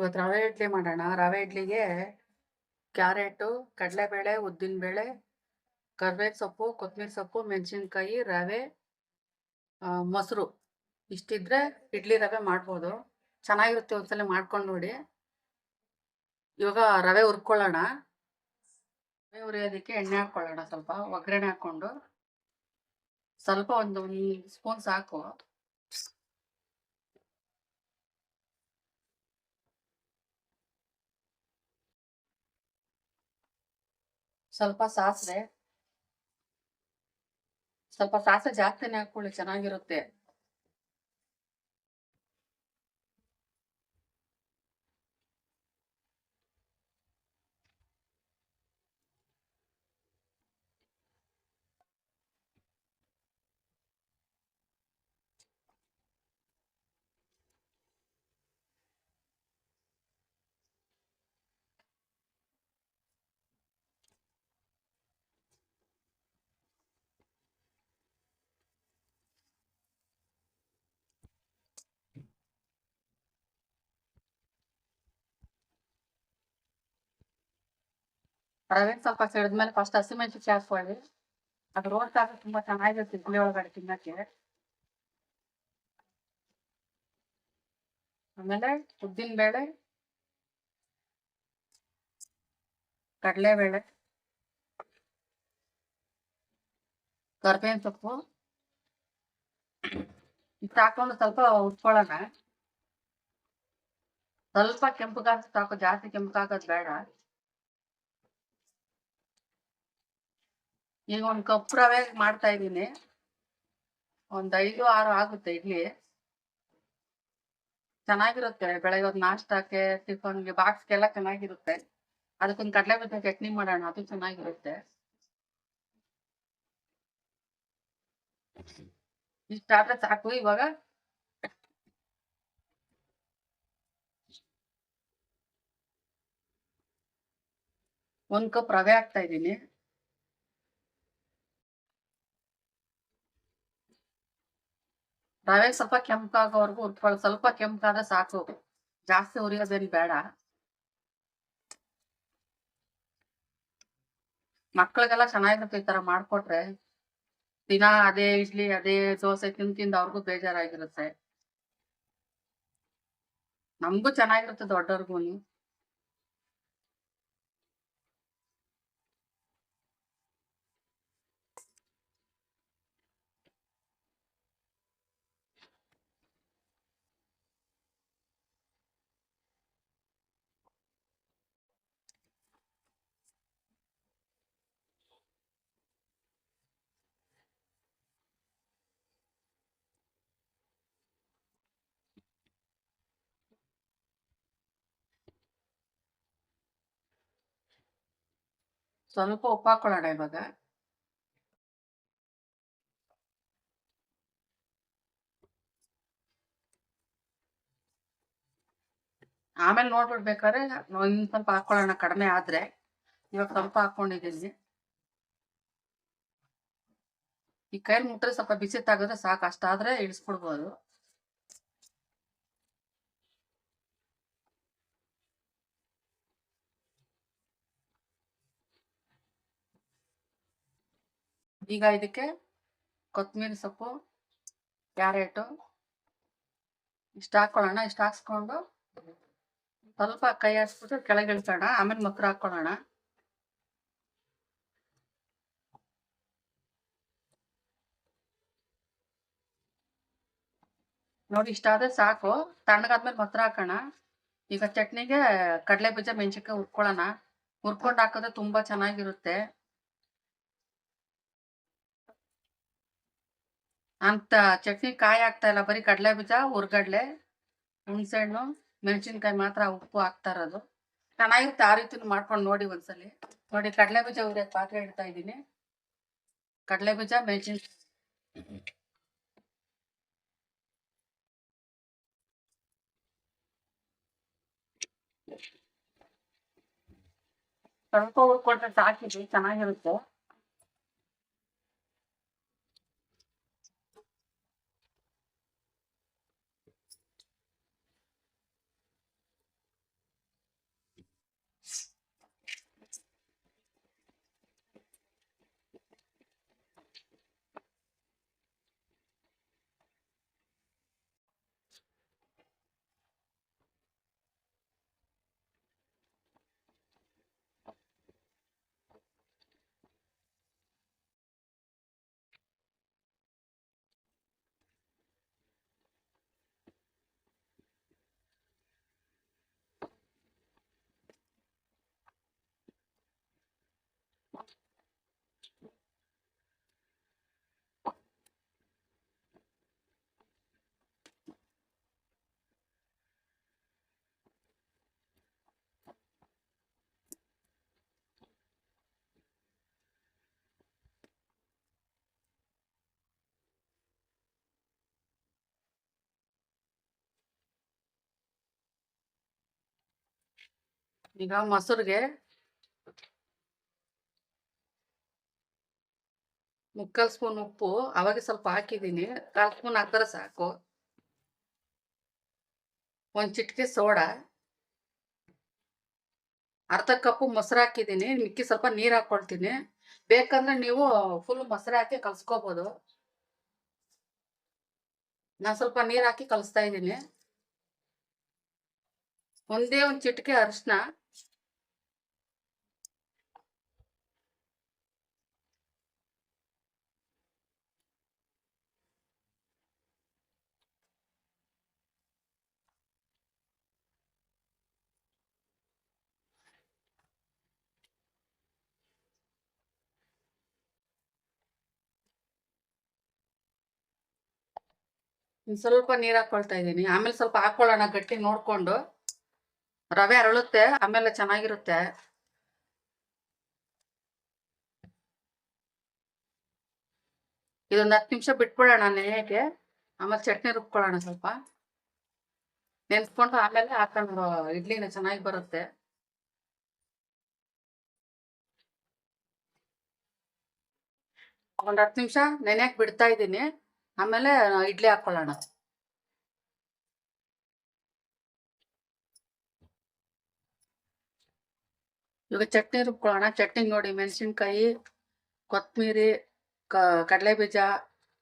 ಇವತ್ತು ರವೆ ಇಡ್ಲಿ ಮಾಡೋಣ. ರವೆ ಇಡ್ಲಿಗೆ ಕ್ಯಾರೆಟು, ಕಡಲೆಬೇಳೆ, ಉದ್ದಿನಬೇಳೆ ಕರ್ಬೇವು ಸೊಪ್ಪು, ಕೊತ್ತಂಬರಿ ಸೊಪ್ಪು, ಮೆಣಸಿನ್ಕಾಯಿ, ರವೆ ಮೊಸರು. ಇಷ್ಟಿದ್ರೆ ಇಡ್ಲಿ ರವೆ ಮಾಡ್ಬೋದು. ಚೆನ್ನಾಗಿರುತ್ತೆ ಒಂದ್ಸಲ ಮಾಡ್ಕೊಂಡು ನೋಡಿ. ಇವಾಗ ರವೆ ಹುರ್ಕೊಳ್ಳೋಣ. ರವೆ ಹುರಿಯೋದಕ್ಕೆ ಎಣ್ಣೆ ಹಾಕ್ಕೊಳ್ಳೋಣ ಸ್ವಲ್ಪ, ಒಗ್ಗರಣೆ ಹಾಕ್ಕೊಂಡು ಸ್ವಲ್ಪ ಒಂದು ಸ್ಪೂನ್ ಸಾಕು. ಸ್ವಲ್ಪ ಸಾಸಿವೆ. ಸ್ವಲ್ಪ ಸಾಸಿವೆ ಜಾಸ್ತಿನೇ ಹಾಕೊಳ್ಳಿ ಚೆನ್ನಾಗಿರುತ್ತೆ. ರವೆ ಸ್ವಲ್ಪ ಸಿಡಿದ್ಮೇಲೆ ಫಸ್ಟ್ ಹಸಿಮೆಣಸಿನ್ಕಾಯಿ ಹಾಕೊಳ್ಳಿ ಅದು ರೋಸ್ಟ್ ಆದ್ರೆ ತುಂಬಾ ಚೆನ್ನಾಗಿರುತ್ತೆ ಇಡ್ಲಿ ಒಳಗಡೆ ತಿನ್ನಕ್ಕೆ ಆಮೇಲೆ ಉದ್ದಿನ ಬೇಳೆ ಕಡಲೆಬೇಳೆ ಕರ್ಬೇವಿನ ಸೊಪ್ಪು ಇಷ್ಟು ಹಾಕೊಂಡು ಸ್ವಲ್ಪ ಉಟ್ಕೊಳ್ಳೋಣ ಸ್ವಲ್ಪ ಕೆಂಪುಗಾಗ ಸಾಕು ಜಾಸ್ತಿ ಕೆಂಪುಗಾಗೋದು ಬೇಡ ಈಗ ಒಂದ್ ಕಪ್ ರವೆ ಮಾಡ್ತಾ ಇದ್ದೀನಿ. ಒಂದ್ ಐದು, ಆರು ಆಗುತ್ತೆ ಇಡ್ಲಿ. ಚೆನ್ನಾಗಿರುತ್ತೆ ಬೆಳಗ್ಗೆ ಒಂದು ನಾಷ್ಟಕ್ಕೆ, ಟಿಫನ್ಗೆ, ಬಾಕ್ಸ್ಗೆಲ್ಲ ಚೆನ್ನಾಗಿರುತ್ತೆ. ಅದಕ್ಕೊಂದು ಕಡಲೆ ಬಿದ್ದ ಚಟ್ನಿ ಮಾಡೋಣ, ಅದು ಚೆನ್ನಾಗಿರುತ್ತೆ. ಇಷ್ಟಾದ್ರೆ ಸಾಕು ಇವಾಗ. ಒಂದು ಕಪ್ ರವೆ ಹಾಕ್ತಾ ಇದ್ದೀನಿ. ರವೆ ಸ್ವಲ್ಪ ಕೆಂಪಾಗೋವರೆಗೂ ಹುರ್ಕೊಳ್ಳಿ ಸ್ವಲ್ಪ ಕೆಂಪಾದ್ರೆ ಸಾಕು ಜಾಸ್ತಿ ಉರಿಯೋದೇನ್ ಬೇಡ ಮಕ್ಳಿಗೆಲ್ಲ ಚೆನ್ನಾಗಿರುತ್ತೆ ಈ ತರ ಮಾಡ್ಕೊಟ್ರೆ ದಿನ ಅದೇ ಇಡ್ಲಿ ಅದೇ ದೋಸೆ ತಿಂದು ತಿಂದ್ ಅವ್ರಿಗೂ ಬೇಜಾರಾಗಿರುತ್ತೆ ನಮಗೂ ಚೆನ್ನಾಗಿರುತ್ತೆ ದೊಡ್ಡವ್ರಿಗೂನು ಸ್ವಲ್ಪ ಉಪ್ಪು ಹಾಕೊಳ್ಳೋಣ ಇವಾಗ. ಆಮೇಲೆ ನೋಡ್ಬಿಡ್ಬೇಕಾದ್ರೆ ಇನ್ ಸ್ವಲ್ಪ ಹಾಕೊಳ್ಳೋಣ ಕಡಿಮೆ ಆದ್ರೆ. ಇವಾಗ ಸ್ವಲ್ಪ ಹಾಕೊಂಡಿದ್ದೀನಿ. ಈ ಕೈಲಿ ಮುಟ್ರೆ ಸ್ವಲ್ಪ ಬಿಸಿ ತೆಗೆದ್ರೆ ಸಾಕು. ಅಷ್ಟಾದ್ರೆ ಇಳಿಸ್ಬಿಡ್ಬೋದು. ಈಗ ಇದಕ್ಕೆ ಕೊತ್ತಂಬರಿ ಸೊಪ್ಪು, ಕ್ಯಾರೆಟು ಇಷ್ಟ ಹಾಕ್ಕೊಳ್ಳೋಣ ಇಷ್ಟ ಹಾಕ್ಸ್ಕೊಂಡು ಸ್ವಲ್ಪ ಕೈ ಹಾಕ್ಸ್ಬಿಟ್ಟು ಕೆಳಗೆ ಇಳಿಸೋಣ, ಆಮೇಲೆ ಮೊಸರು ಹಾಕ್ಕೊಳ್ಳೋಣ. ನೋಡಿ ಇಷ್ಟ ಆದ್ರೆ ಸಾಕು, ತಣ್ಣಗಾದ್ಮೇಲೆ ಮೊಸರು ಹಾಕೋಣ. ಈಗ ಚಟ್ನಿಗೆ ಕಡಲೆ ಬೀಜ, ಮೆಣಸಿನ್ಕಾಯಿ ಹುರ್ಕೊಳ್ಳೋಣ. ಹುರ್ಕೊಂಡು ಹಾಕಿದ್ರೆ ತುಂಬಾ ಚೆನ್ನಾಗಿರುತ್ತೆ. ಅಂತ ಚಟ್ನಿ ಕಾಯಿ ಹಾಕ್ತಾ ಇಲ್ಲ, ಬರೀ ಕಡಲೆ ಬೀಜ ಹುರ್ಗಡ್ಲೆ ಹುಣ್ಸೆಹಣ್ಣು, ಮೆಣಸಿನ್ಕಾಯಿ ಮಾತ್ರ ಉಪ್ಪು ಹಾಕ್ತಾ ಇರೋದು. ಚೆನ್ನಾಗಿರುತ್ತೆ ಆ ರೀತಿ ಮಾಡ್ಕೊಂಡು ನೋಡಿ ಒಂದ್ಸಲಿ. ನೋಡಿ ಕಡಲೆ ಬೀಜ ಹುರಿಯೋಕೆ ಪಾತ್ರೆ ಇಡ್ತಾ ಇದ್ದೀನಿ. ಕಡಲೆ ಬೀಜ ಮೆಣಸಿನ ಸ್ವಲ್ಪ ಹುರ್ಕೊಂಡ್ರೆ ಸಾಕಿದ್ವಿ ಚೆನ್ನಾಗಿರುತ್ತೆ. ಈಗ ಮೊಸರಿಗೆ ಮುಕ್ಕಾಲ್ ಸ್ಪೂನ್ ಉಪ್ಪು, ಅವಾಗ ಸ್ವಲ್ಪ ಹಾಕಿದ್ದೀನಿ. ಕಾಲ್ ಸ್ಪೂನ್ ಹಾಕಿದ್ರೆ ಸಾಕು. ಒಂದು ಚಿಟಿಕೆ ಸೋಡಾ. ಅರ್ಧ ಕಪ್ಪು ಮೊಸರು ಹಾಕಿದ್ದೀನಿ. ಮಿಕ್ಕಿ ಸ್ವಲ್ಪ ನೀರು ಹಾಕ್ಕೊಳ್ತೀನಿ ಬೇಕಂದ್ರೆ ನೀವು ಫುಲ್ ಮೊಸರು ಹಾಕಿ ಕಲಸ್ಕೋಬೋದು. ನಾನು ಸ್ವಲ್ಪ ನೀರು ಹಾಕಿ ಕಲಿಸ್ತಾ ಇದ್ದೀನಿ. ಒಂದೇ ಒಂದು ಚಿಟಿಕೆ ಅರಿಶಿನ. ಸ್ವಲ್ಪ ನೀರ್ ಹಾಕೊಳ್ತಾ ಇದ್ದೀನಿ. ಆಮೇಲೆ ಸ್ವಲ್ಪ ಹಾಕೊಳ್ಳೋಣ ಗಟ್ಟಿ ನೋಡ್ಕೊಂಡು. ರವೆ ಅರಳುತ್ತೆ, ಆಮೇಲೆ ಚೆನ್ನಾಗಿರುತ್ತೆ. ಇದೊಂದು ಹತ್ತು ನಿಮಿಷ ಬಿಟ್ಬಿಡೋಣ ನೆನೆಯಕ್ಕೆ. ಆಮೇಲೆ ಚಟ್ನಿ ರುಬ್ಕೊಳ್ಳೋಣ ಸ್ವಲ್ಪ. ನೆನ್ಸ್ಕೊಂಡು ಆಮೇಲೆ ಹಾಕೊಂಡು ಇಡ್ಲಿನ ಚೆನ್ನಾಗಿ ಬರುತ್ತೆ. ಒಂದು ಹತ್ತು ನಿಮಿಷ ನೆನೆಯಕ್ಕೆ ಬಿಡ್ತಾ ಇದ್ದೀನಿ. ಆಮೇಲೆ ಇಡ್ಲಿ ಹಾಕ್ಕೊಳ್ಳೋಣ ಇವಾಗ ಚಟ್ನಿ ರುಬ್ಕೊಳ್ಳೋಣ. ಚಟ್ನಿ ನೋಡಿ, ಮೆಣಸಿನ್ಕಾಯಿ ಕೊತ್ತಂಬರಿ ಕಡಲೆ ಬೀಜ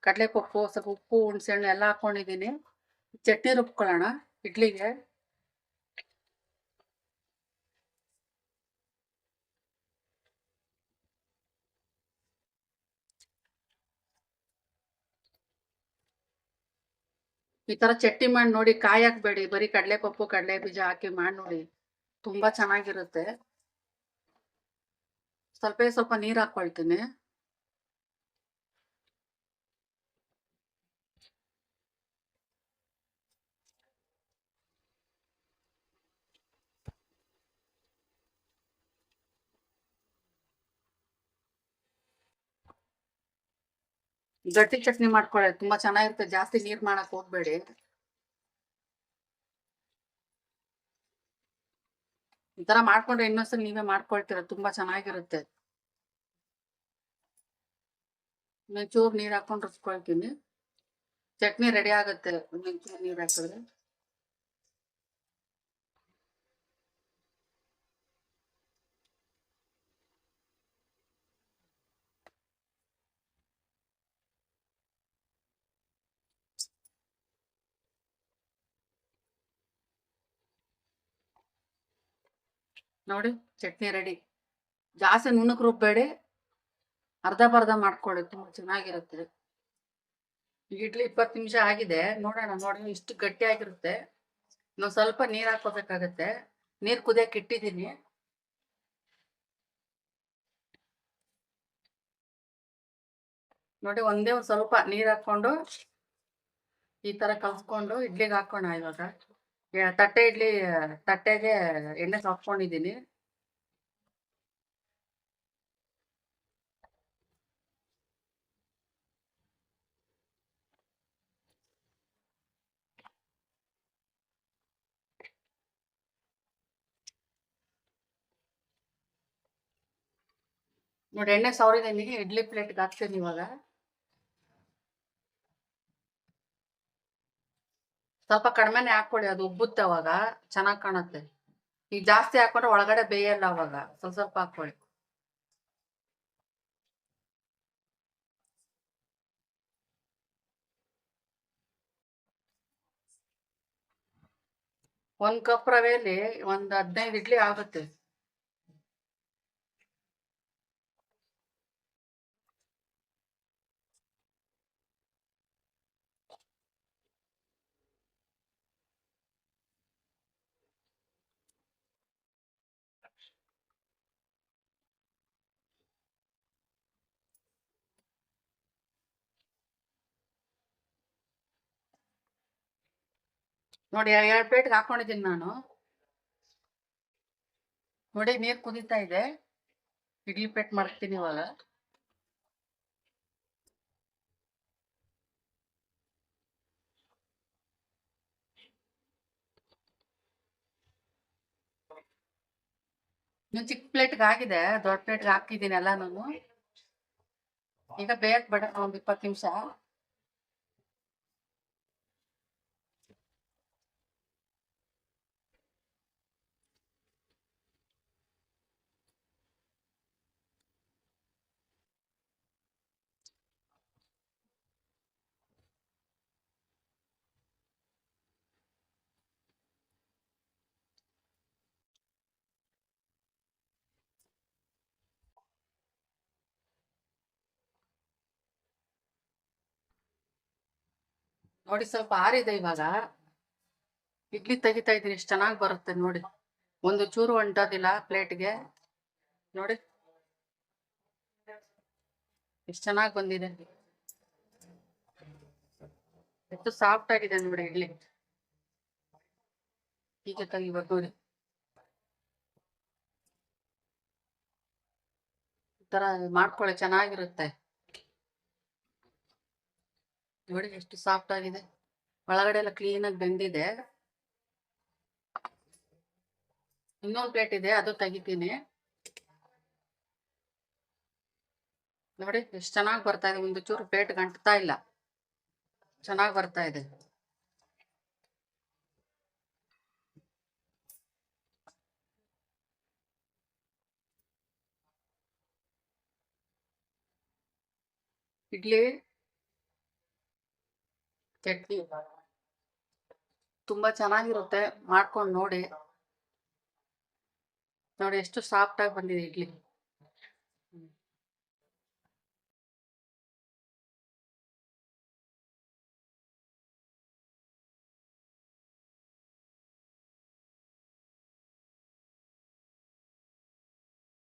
ಕಡಲೆಪಪ್ಪು, ಸ್ವಲ್ಪ ಉಪ್ಪು, ಹುಣಸೆಹಣ್ಣು ಎಲ್ಲ ಹಾಕ್ಕೊಂಡಿದ್ದೀನಿ ಚಟ್ನಿ ರುಬ್ಕೊಳ್ಳೋಣ ಇಡ್ಲಿಗೆ. ಈ ತರ ಚಟ್ನಿ ಮಾಡಿ ನೋಡಿ ಕಾಯಿ ಹಾಕ್ಬೇಡಿ, ಬರೀ ಕಡಲೆಪಪ್ಪು ಕಡಲೆ ಬೀಜ ಹಾಕಿ ಮಾಡಿ ನೋಡಿ. ತುಂಬಾ ಚೆನ್ನಾಗಿರುತ್ತೆ. ಸ್ವಲ್ಪ ಸ್ವಲ್ಪ ನೀರ್ ಹಾಕೊಳ್ತೀನಿ. ಗಟ್ಟಿ ಚಟ್ನಿ ಮಾಡ್ಕೊಳ್ಳಿ ತುಂಬಾ ಚೆನ್ನಾಗಿರುತ್ತೆ. ಜಾಸ್ತಿ ನೀರ್ ಮಾಡಕ್ ಹೋಗ್ಬೇಡಿ. ಈ ಮಾಡ್ಕೊಂಡ್ರೆ ಇನ್ನೊಂದ್ಸಲ ನೀವೇ ಮಾಡ್ಕೊಳ್ತೀರ. ತುಂಬಾ ಚೆನ್ನಾಗಿರುತ್ತೆ. ಚೂರ್ ನೀರ್ ಹಾಕೊಂಡು ರುಚ್ಕೊಳ್ತೀನಿ ಚಟ್ನಿ ರೆಡಿ ಆಗುತ್ತೆ. ನೀರ್ ಹಾಕಿದ್ರೆ. ನೋಡಿ, ಚಟ್ನಿ ರೆಡಿ. ಜಾಸ್ತಿ ನುಣ್ಣಕ್ಕೆ ರುಬ್ಬೇಡಿ. ಅರ್ಧ ಬರ್ಧ ಮಾಡ್ಕೊಳ್ಳಿ, ತುಂಬಾ ಚೆನ್ನಾಗಿರುತ್ತೆ. ಇಡ್ಲಿ ಇಪ್ಪತ್ತು ನಿಮಿಷ ಆಗಿದೆ. ನೋಡೋಣ, ನೋಡಿ, ಇಷ್ಟು ಗಟ್ಟಿ ಆಗಿರುತ್ತೆ ಇನ್ನೊಂದ್ ಸ್ವಲ್ಪ ನೀರ್ ಹಾಕೋಬೇಕಾಗತ್ತೆ ನೀರ್ ಕುದಿಯಕ್ಕೆ ಇಟ್ಟಿದ್ದೀನಿ. ನೋಡಿ, ಒಂದೇ ಒಂದು ಸ್ವಲ್ಪ ನೀರ್ ಹಾಕೊಂಡು ಈ ತರ ಕಲ್ಸ್ಕೊಂಡು ಇಡ್ಲಿಗೆ ಹಾಕೋಣ ಇವಾಗ. ತಟ್ಟೆ ಇಡ್ಲಿ ತಟ್ಟೆಗೆ ಎಣ್ಣೆ ಹಾಕೊಂಡಿದ್ದೀನಿ ನೋಡಿ ಎಣ್ಣೆ ಸವರಿದ್ದೀನಿ ಇಡ್ಲಿ ಪ್ಲೇಟ್ಗೆ ಹಾಕ್ತೀನಿ ಇವಾಗ. ಸ್ವಲ್ಪ ಕಡಿಮೆನೆ ಹಾಕೊಳ್ಳಿ ಅದು ಉಬ್ಬುತ್ತೆ ಅವಾಗ. ಚೆನ್ನಾಗ್ ಕಾಣುತ್ತೆ. ಈಗ ಜಾಸ್ತಿ ಹಾಕೊಂಡ್ರೆ ಒಳಗಡೆ ಬೇಯಲ್ಲ ಅವಾಗ. ಸ್ವಲ್ಪ ಸ್ವಲ್ಪ ಹಾಕೊಳ್ಳಿ ಒಂದ್ ಕಪ್ ರವೆಯಲ್ಲಿ ಒಂದ್ ಹದಿನೈದು ಇಡ್ಲಿ ಆಗುತ್ತೆ. ನೋಡಿ ಎರಡು ಪ್ಲೇಟ್ಗೆ ಹಾಕೊಂಡಿದ್ದೀನಿ ನಾನು. ನೋಡಿ, ನೀರ್ ಕುದೀತಾ ಇದೆ. ಇಡ್ಲಿ ಪ್ಲೇಟ್ ಮಾಡ್ತೀನಿ ಇವಾಗ. ಚಿಕ್ಕ ಪ್ಲೇಟ್ಗೆ ಆಗಿದೆ, ದೊಡ್ಡ ಪ್ಲೇಟ್ಗೆ ಹಾಕಿದ್ದೀನಿ ಎಲ್ಲಾನು ಈಗ ಬೇಯಕ್ ಬೇಡ, ಒಂದ್ ಇಪ್ಪತ್ತು ನಿಮಿಷ. ನೋಡಿ ಸ್ವಲ್ಪ ಆರಿದೆ ಇವಾಗ. ಇಡ್ಲಿ ತೆಗಿತಾ ಇದೀನಿ ಎಷ್ಟು ಚೆನ್ನಾಗಿ ಬರುತ್ತೆ ನೋಡಿ. ಒಂದು ಚೂರು ಹೊಂಟೋದಿಲ್ಲ ಪ್ಲೇಟ್ಗೆ. ನೋಡಿ. ಎಷ್ಟು ಚೆನ್ನಾಗಿ ಬಂದಿದೆ. ಎಷ್ಟು ಸಾಫ್ಟ್ ಆಗಿದೆ ನೋಡಿ ಇಡ್ಲಿ. ಹೀಗೆ ತೆಗಿಬೇಕು ನೋಡಿ. ಈ ಥರ ಮಾಡ್ಕೊಳ್ಳಿ, ಚೆನ್ನಾಗಿರುತ್ತೆ. ನೋಡಿ ಎಷ್ಟು ಸಾಫ್ಟ್ ಆಗಿದೆ. ಒಳಗಡೆ ಎಲ್ಲ ಕ್ಲೀನ್ ಆಗಿ ಬೆಂದಿದೆ. ಇನ್ನೊಂದು ಪ್ಲೇಟ್ ಇದೆ, ಅದು ತೆಗಿತೀನಿ. ನೋಡಿ, ಎಷ್ಟು ಚೆನ್ನಾಗಿ ಬರ್ತಾ ಇದೆ. ಒಂದು ಚೂರು ಪ್ಲೇಟ್ ಗಂಟ್ತಾ ಇಲ್ಲ. ಚೆನ್ನಾಗಿ ಬರ್ತಾ ಇದೆ. ಇಡ್ಲಿ ಚಟ್ನಿ ತುಂಬಾ ಚೆನ್ನಾಗಿರುತ್ತೆ. ಮಾಡ್ಕೊಂಡು ನೋಡಿ. ನೋಡಿ ಎಷ್ಟು ಸಾಫ್ಟ್ ಆಗಿ ಬಂದಿದೆ ಇಡ್ಲಿ.